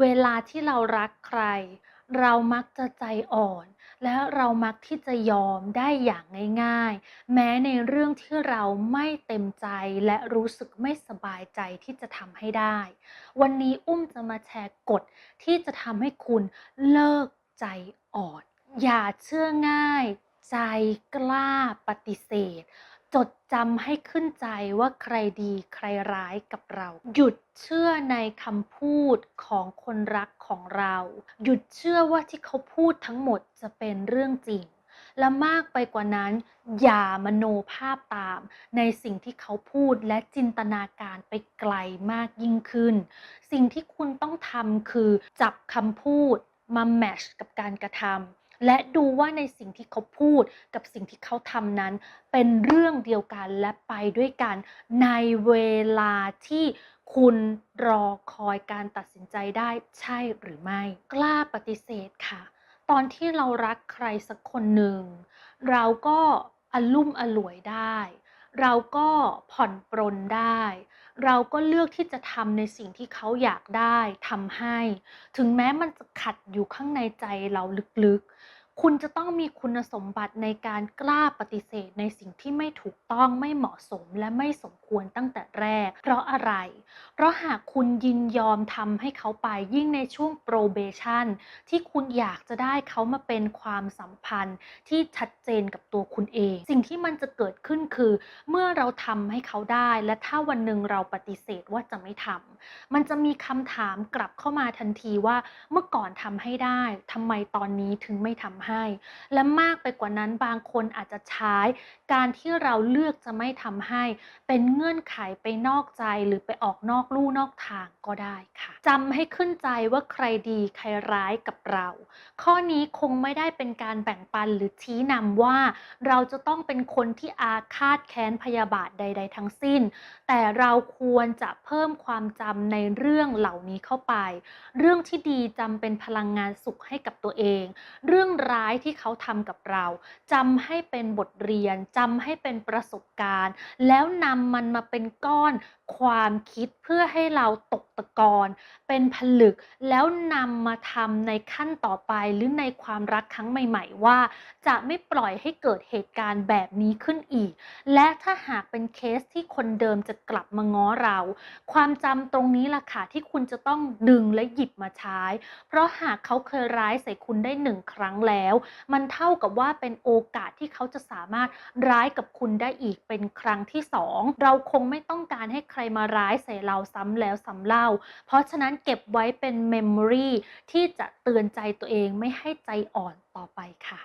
เวลาที่เรารักใคร เรามักจะใจอ่อน และเรามักที่จะยอมได้อย่างง่าย ๆ แม้ในเรื่องที่เราไม่เต็มใจและรู้สึกไม่สบายใจที่จะทำให้ได้ วันนี้อุ้มจะมาแชร์กฎที่จะทำให้คุณเลิกใจอ่อน อย่าเชื่อง่าย ใจกล้าปฏิเสธ จดจำให้ขึ้นใจว่าใครดีใครร้ายกับเรา หยุดเชื่อในคำพูดของคนรักของเรา หยุดเชื่อว่าที่เขาพูดทั้งหมดจะเป็นเรื่องจริง และมากไปกว่านั้น อย่ามโนภาพตาม ในสิ่งที่เขาพูดและจินตนาการไปไกลมากยิ่งขึ้น สิ่งที่คุณต้องทำคือจับคำพูดมาแมชกับการกระทำ และดูว่าในสิ่งที่เขาพูดกับสิ่งที่เขาทำนั้น เป็นเรื่องเดียวกันและไปด้วยกัน ในเวลาที่คุณรอคอยการตัดสินใจได้ใช่หรือไม่ กล้าปฏิเสธค่ะ ตอนที่เรารักใครสักคนหนึ่ง เราก็อลุ่มอล่วยได้ เราก็ผ่อนปรนได้ เราก็เลือกที่จะทำในสิ่งที่เขาอยากได้ทำให้ ถึงแม้มันจะขัดอยู่ข้างในใจเราลึกๆ คุณจะต้องมีคุณสมบัติในการกล้าปฏิเสธในสิ่งที่ไม่ถูกต้องไม่เหมาะสมและไม่สมควรตั้งแต่แรก เพราะอะไร เพราะหากคุณยินยอมทำให้เขาไปยิ่งในช่วง probation ที่คุณอยากจะได้เขามาเป็นความสัมพันธ์ที่ชัดเจนกับตัวคุณเอง สิ่งที่มันจะเกิดขึ้นคือ เมื่อเราทำให้เขาได้ และถ้าวันหนึ่งเราปฏิเสธว่าจะไม่ทำมันจะมีคำถามกลับเข้ามาทันทีว่า เมื่อก่อนทำให้ได้ทำไมตอนนี้ถึงไม่ทำให้และมากไปกว่านั้นบางคนอาจจะใช้ การที่เราเลือกจะไม่ทำให้ เป็นเงื่อนไขไปนอกใจหรือไปออกนอกลู่นอกทางก็ได้ค่ะจำให้ขึ้นใจว่าใครดีใครร้ายกับเรา ข้อนี้คงไม่ได้เป็นการแบ่งปันหรือชี้นำว่า เราจะต้องเป็นคนที่อาฆาตแค้นพยาบาทใด ๆ ทั้งสิ้น แต่เราควรจะเพิ่มความจำในเรื่องเหล่านี้เข้าไป เรื่องที่ดีจำเป็นพลังงานสุขให้กับตัวเอง เรื่องร้ายที่เขาทำกับเราจำให้เป็นบทเรียนจำให้เป็นประสบการณ์ แล้วนำมันมาเป็นก้อนความคิดเพื่อให้เราตกตะกอนเป็นผลึก แล้วนำมาทำในขั้นต่อไปหรือในความรักครั้งใหม่ ๆ ว่า จะไม่ปล่อยให้เกิดเหตุการณ์แบบนี้ขึ้นอีก และถ้าหากเป็นเคสที่คนเดิมจะกลับมาง้อเรา ความจำตรงนี้ล่ะค่ะที่คุณจะต้องดึงและหยิบมาใช้ เพราะหากเขาเคยร้ายใส่คุณได้หนึ่งครั้งแล้วมันเท่ากับว่าเป็นโอกาสที่เขาจะสามารถร้ายกับคุณได้อีกเป็นครั้งที่สองเราคงไม่ต้องการให้ใครมาร้ายใส่เราซ้ำแล้วซ้ำเล่า เพราะฉะนั้นเก็บไว้เป็นเมมโมรีที่จะเตือนใจตัวเองไม่ให้ใจอ่อนต่อไปค่ะ